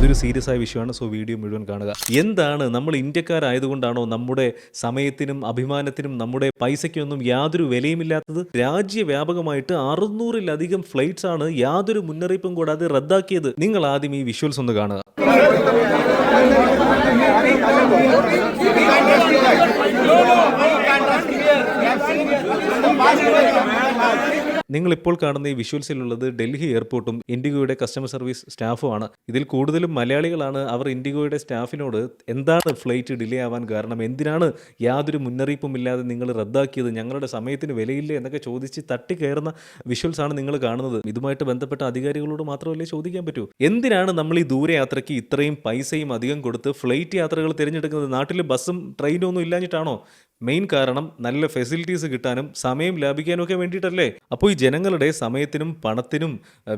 ഇതൊരു സീരിയസ് ആയ വിഷയമാണ്. സോ വീഡിയോ മുഴുവൻ കാണുക. എന്താണ് നമ്മൾ ഇന്ത്യക്കാരായതുകൊണ്ടാണോ നമ്മുടെ സമയത്തിനും അഭിമാനത്തിനും നമ്മുടെ പൈസയ്ക്കൊന്നും യാതൊരു വിലയുമില്ലാത്തത്? രാജ്യവ്യാപകമായിട്ട് അറുന്നൂറിലധികം ഫ്ലൈറ്റ്സ് ആണ് യാതൊരു മുന്നറിയിപ്പും കൂടാതെ റദ്ദാക്കിയത്. നിങ്ങൾ ആദ്യം ഈ വിഷ്വൽസ് ഒന്ന് കാണുക. നിങ്ങൾ ഇപ്പോൾ കാണുന്ന ഈ വിഷ്വൽസിലുള്ളത് ഡൽഹി എയർപോർട്ടും ഇൻഡിഗോയുടെ കസ്റ്റമർ സർവീസ് സ്റ്റാഫുമാണ് ഇതിൽ കൂടുതലും മലയാളികളാണ് അവർ ഇൻഡിഗോയുടെ സ്റ്റാഫിനോട് എന്താണ് ഫ്ലൈറ്റ് ഡിലേ ആവാൻ കാരണം എന്തിനാണ് യാതൊരു മുന്നറിയിപ്പും ഇല്ലാതെ നിങ്ങൾ റദ്ദാക്കിയത് ഞങ്ങളുടെ സമയത്തിന് വിലയില്ലേ എന്നൊക്കെ ചോദിച്ച് തട്ടിക്കയറുന്ന വിഷ്വൽസ് ആണ് നിങ്ങൾ കാണുന്നത്. ഇതുമായിട്ട് ബന്ധപ്പെട്ട അധികാരികളോട് മാത്രമല്ലേ ചോദിക്കാൻ പറ്റൂ? എന്തിനാണ് നമ്മൾ ഈ ദൂരയാത്രയ്ക്ക് ഇത്രയും പൈസയും അധികം കൊടുത്ത് ഫ്ലൈറ്റ് യാത്രകൾ തിരഞ്ഞെടുക്കുന്നത്? നാട്ടിൽ ബസ്സും ട്രെയിനും ഒന്നും ഇല്ലാഞ്ഞിട്ടാണോ? മെയിൻ കാരണം നല്ല ഫെസിലിറ്റീസ് കിട്ടാനും സമയം ലാഭിക്കാനും ഒക്കെ വേണ്ടിയിട്ടല്ലേ? അപ്പോൾ ഈ ജനങ്ങളുടെ സമയത്തിനും പണത്തിനും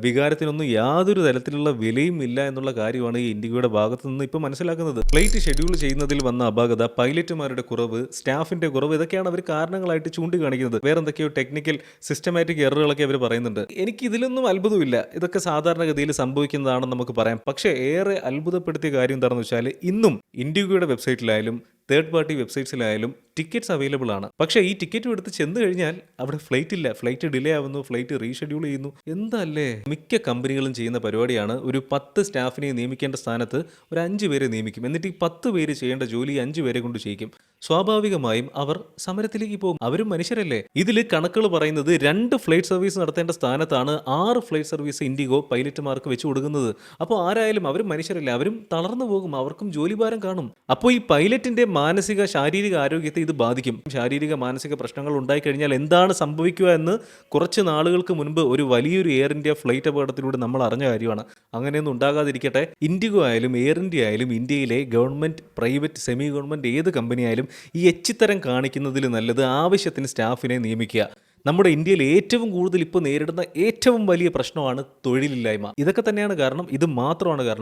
വികാരത്തിനൊന്നും യാതൊരു തരത്തിലുള്ള വിലയും ഇല്ല എന്നുള്ള കാര്യമാണ് ഈ ഇൻഡിഗോയുടെ ഭാഗത്തു നിന്ന് ഇപ്പോൾ മനസ്സിലാക്കുന്നത്. ഫ്ലൈറ്റ് ഷെഡ്യൂൾ ചെയ്യുന്നതിൽ വന്ന അപാകത പൈലറ്റുമാരുടെ കുറവ് സ്റ്റാഫിന്റെ കുറവ് ഇതൊക്കെയാണ് അവർ കാരണങ്ങളായിട്ട് ചൂണ്ടിക്കാണിക്കുന്നത്. വേറെ എന്തൊക്കെയോ ടെക്നിക്കൽ സിസ്റ്റമാറ്റിക് എററുകളൊക്കെ അവർ പറയുന്നുണ്ട്. എനിക്ക് ഇതിലൊന്നും അത്ഭുതമില്ല. ഇതൊക്കെ സാധാരണഗതിയിൽ സംഭവിക്കുന്നതാണെന്ന് നമുക്ക് പറയാം. പക്ഷേ ഏറെ അത്ഭുതപ്പെടുത്തിയ കാര്യം എന്താണെന്ന് വെച്ചാൽ ഇന്നും ഇൻഡിഗോയുടെ വെബ്സൈറ്റിലായാലും തേർഡ് പാർട്ടി വെബ്സൈറ്റ്സിലായാലും ടിക്കറ്റ്സ് അവൈലബിൾ ആണ്. പക്ഷേ ഈ ടിക്കറ്റ് എടുത്ത് ചെന്ന് കഴിഞ്ഞാൽ അവിടെ ഫ്ലൈറ്റ് ഇല്ല. ഫ്ലൈറ്റ് ഡിലേ ആവുന്നു ഫ്ലൈറ്റ് റീഷെഡ്യൂൾ ചെയ്യുന്നു. എന്തല്ലേ? മിക്ക കമ്പനികളും ചെയ്യുന്ന പരിപാടിയാണ്. ഒരു പത്ത് സ്റ്റാഫിനെ നിയമിക്കേണ്ട സ്ഥാനത്ത് ഒരു അഞ്ച് പേരെ നിയമിക്കും. എന്നിട്ട് ഈ പത്ത് പേര് ചെയ്യേണ്ട ജോലി അഞ്ച് പേരെ കൊണ്ട് ചെയ്യിക്കും. സ്വാഭാവികമായും അവർ സമരത്തിലേക്ക് പോകും. അവരും മനുഷ്യരല്ലേ? ഇതിൽ കണക്കുകൾ പറയുന്നത് രണ്ട് ഫ്ലൈറ്റ് സർവീസ് നടത്തേണ്ട സ്ഥാനത്താണ് ആറ് ഫ്ലൈറ്റ് സർവീസ് ഇൻഡിഗോ പൈലറ്റുമാർക്ക് വെച്ച് കൊടുക്കുന്നത്. അപ്പോൾ ആരായാലും അവരും മനുഷ്യരല്ലേ? അവരും തളർന്നു പോകും. അവർക്കും ജോലിഭാരം കാണും. അപ്പോൾ ഈ പൈലറ്റിന്റെ മാനസിക ശാരീരിക ആരോഗ്യത്തെ ഇത് ബാധിക്കും. ശാരീരിക മാനസിക പ്രശ്നങ്ങൾ ഉണ്ടായിക്കഴിഞ്ഞാൽ എന്താണ് സംഭവിക്കുക എന്ന് കുറച്ച് നാളുകൾക്ക് മുൻപ് ഒരു വലിയൊരു എയർ ഇന്ത്യ ഫ്ലൈറ്റ് അപകടത്തിലൂടെ നമ്മൾ അറിഞ്ഞ കാര്യമാണ്. അങ്ങനെയൊന്നും ഉണ്ടാകാതിരിക്കട്ടെ. ഇൻഡിഗോ ആയാലും എയർ ഇന്ത്യ ആയാലും ഇന്ത്യയിലെ ഗവൺമെന്റ് പ്രൈവറ്റ് സെമി ഗവൺമെന്റ് ഏത് കമ്പനി ആയാലും ഈ എച്ചിത്തരം കാണിക്കുന്നതിൽ നല്ലത് ആവശ്യത്തിന് സ്റ്റാഫിനെ നിയമിക്കുക. നമ്മുടെ ഇന്ത്യയിൽ ഏറ്റവും കൂടുതൽ ഇപ്പോൾ നേരിടുന്ന ഏറ്റവും വലിയ പ്രശ്നമാണ് തൊഴിലില്ലായ്മ. ഇതൊക്കെ തന്നെയാണ് കാരണം. ഇത് മാത്രമാണ് കാരണം.